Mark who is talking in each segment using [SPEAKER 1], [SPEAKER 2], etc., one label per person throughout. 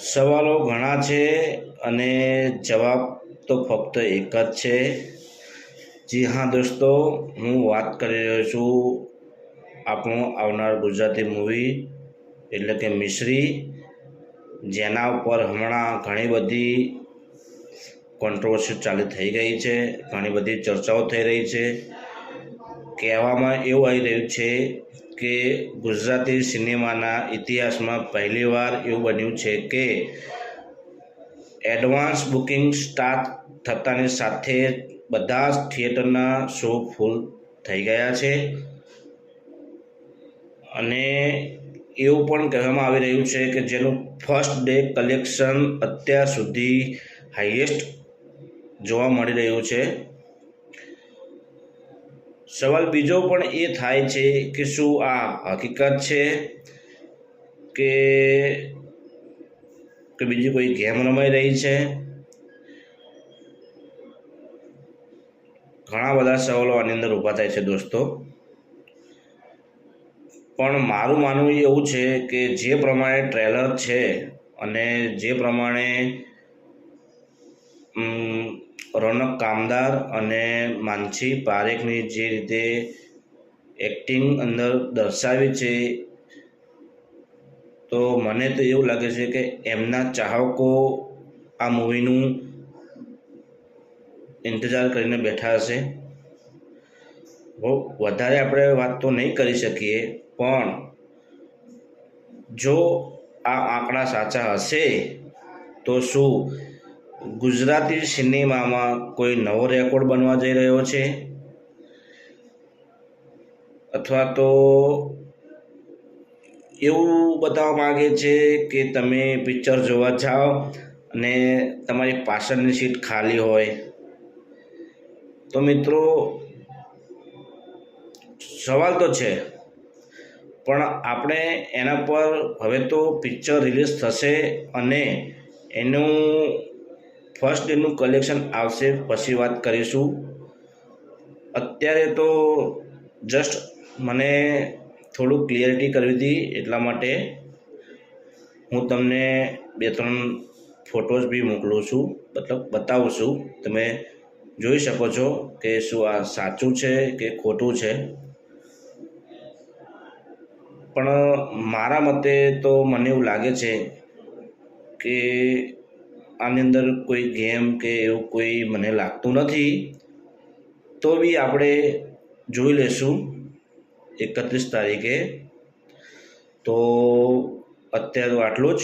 [SPEAKER 1] સવાલો ઘણા છે અને જવાબ તો ફક્ત એક જ છે. જી હા, દોસ્તો, હું વાત કરી રહ્યો છું આપણું આવનાર ગુજરાતી મૂવી, એટલે કે મિશ્રી, જેના ઉપર હમણાં ઘણી બધી કોન્ટ્રોવર્સી ચાલુ થઈ ગઈ છે, ઘણી બધી ચર્ચાઓ થઈ રહી છે. કહેવામાં એવું આવી રહ્યું છે કે ગુજરાતી સિનેમાના ઇતિહાસમાં પહેલીવાર એવું બન્યું છે કે એડવાન્સ બુકિંગ સ્ટાર્ટ થતાની સાથે બધા જ થિયેટરના શો ફૂલ થઈ ગયા છે. અને એવું પણ કહેવામાં આવી રહ્યું છે કે જેનું ફર્સ્ટ ડે કલેક્શન અત્યાર સુધી હાઈએસ્ટ જોવા મળી રહ્યું છે. સવાલ બીજો પણ એ થાય છે કે શું આ હકીકત છે કે કે બીજી કોઈ ગેમ રમાઈ રહી છે? ઘણા બધા સવાલો આની અંદર ઊભા થાય છે દોસ્તો. પણ મારું માનવું એવું છે કે જે પ્રમાણે ટ્રેલર છે અને જે પ્રમાણે રોનક કામદાર અને માનસી પારેખની જે રીતે એક્ટિંગ અંદર દર્શાવી છે, તો મને તો એવું લાગે છે કે એમના ચાહકો આ મૂવીનું ઇંતજાર કરીને બેઠા હશે. બહુ વધારે આપણે વાત તો નહીં કરી શકીએ, પણ જો આ આંકડા સાચા હશે, તો શું ગુજરાતી સિનેમામાં કોઈ નવો રેકોર્ડ બનવા જઈ રહ્યો છે? અથવા તો એવું બતાવવા માગે છે કે તમે પિક્ચર જોવા જાઓ અને તમારી પાછળની સીટ ખાલી હોય? તો મિત્રો, સવાલ તો છે, પણ આપણે એના પર હવે તો પિક્ચર રિલીઝ થશે અને એનું ફર્સ્ટ ડેનું કલેક્શન આવશે, પછી વાત કરીશું. અત્યારે તો જસ્ટ મને થોડું ક્લિયરિટી કરવી હતી એટલા માટે હું તમને બે ત્રણ ફોટોઝ બી મોકલું છું, મતલબ બતાવું છું. તમે જોઈ શકો છો કે શું આ સાચું છે કે ખોટું છે. પણ મારા મતે તો મને એવું લાગે છે કે આની અંદર કોઈ ગેમ કે એવું કોઈ મને લાગતું નથી, તો બી આપણે જોઈ લેશું એકત્રીસ તારીખે. તો અત્યારે આટલું જ.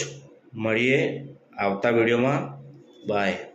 [SPEAKER 1] મળીએ આવતા વિડીયોમાં. બાય